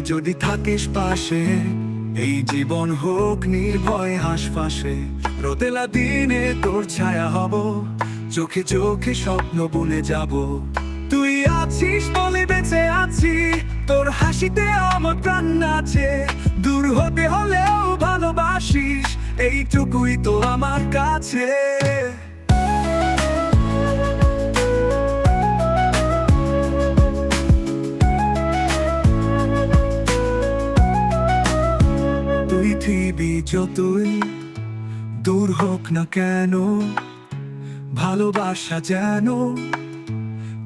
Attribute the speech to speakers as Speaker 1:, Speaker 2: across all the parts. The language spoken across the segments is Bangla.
Speaker 1: যদি থাকিস পাশে, এই জীবন হোক নির্ভয় হাসপাশে রোদেলা দিনে তোর ছায়া হব, চোখে চোখে স্বপ্ন বুনে যাব। তুই আছিস বলে বেঁচে আছি, তোর হাসিতে আমার প্রাণ আছে। দূর হতে হলেও ভালোবাসিস, এইটুকুই তো আমার কাছে। পৃথিবী যতই দূর হোক না কেন, ভালোবাসা যেন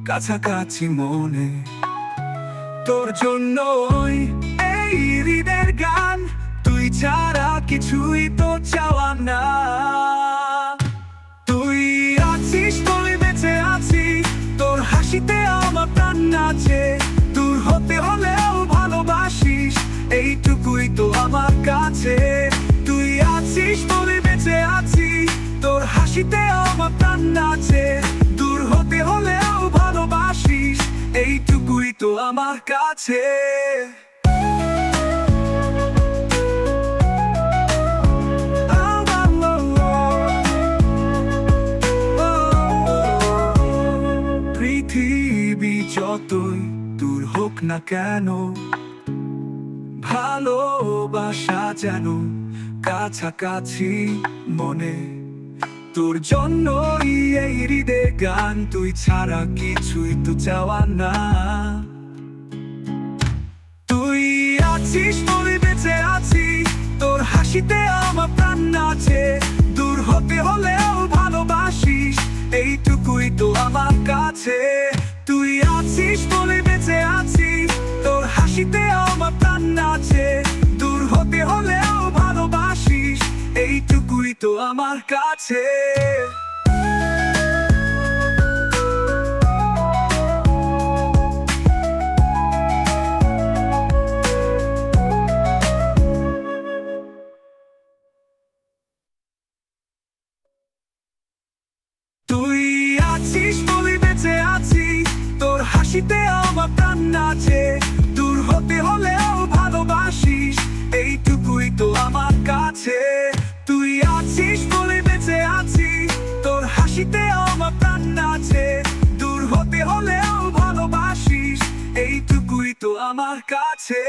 Speaker 1: কাছাকাছি মনে। তোর জন্য ওই এই হৃদের গান, তুই ছাড়া কিছুই তো চাওয়া না তো আমার কাছে। পৃথিবী যতই দূর হোক না কেন, ভালোবাসা যেন কাছাকাছি মনে। তোর জন্যই এই হৃদয় গান, তুই ছাড়া কিছুই তো চাওয়া না আছিস বলে বেঁচে আছি। তোর হাসিতে আমার প্রাণ নাচে দূর হতে হলেও ভালোবাসিস, এইটুকুই তো আমার কাছে। তুই আছিস বলে বেঁচে আছি, তোর হাসিতে আমার প্রাণ নাচে দূর হতে হলেও ভালোবাসিস, এইটুকুই তো আমার কাছে। আমার কাছে।